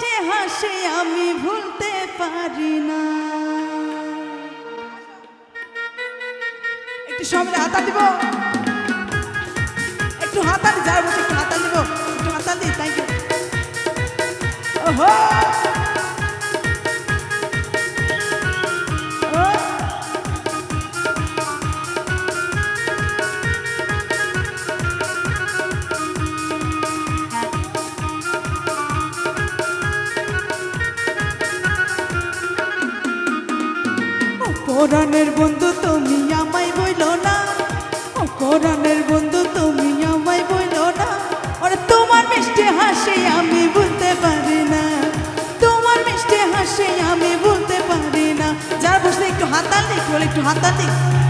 মিষ্টি হাসি আমি ভুলতে পারি না। একটু সবাই হাতা দিব। একটু হাতা যাব একটু হাতা দিব। কোরআনের বন্ধু তুমি আমায় বইল না। অপরাণের বন্ধু তুমি আমায় বইল না। ওরে তোমার মিষ্টি হাসি আমি বলতে পারি না। তোমার মিষ্টি হাসি আমি বলতে পারি না। যার বসে একটু হাতাল একটু বলে একটু হাতাল একটু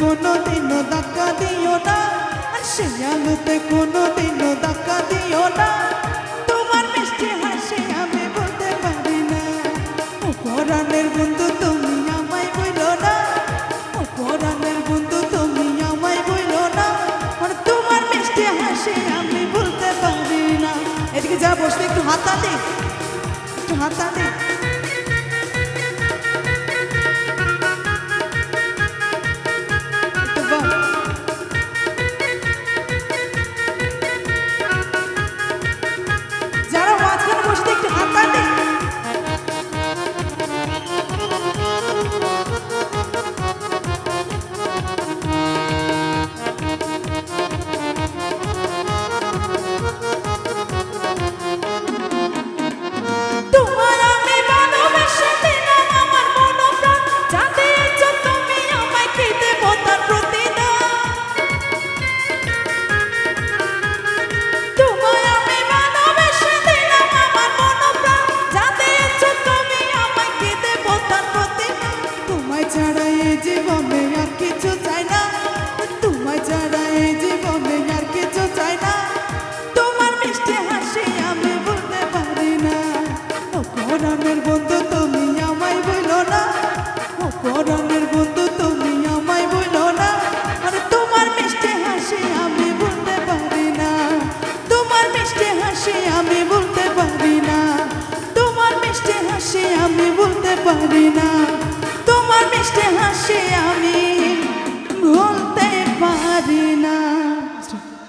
কোনো দিনও ধাক্কা দিও না। আর সেই আলোতে কোনো দিনও ধাক্কা দিও না। তোমার মিষ্টি হাসি আমি বলতে পারি না। ও পরাণের বন্ধু তুমি আমায় বইল না। ও পরাণের বন্ধু তুমি আমায় বইল না। আর তোমার মিষ্টি হাসি আমি বলতে পারি না। এদিকে যা বসতে একটু হাতালি একটু হাতালি হাসি আমি বলতে পারি না। তোমার মিষ্টি হাসি আমি বলতে পারি না।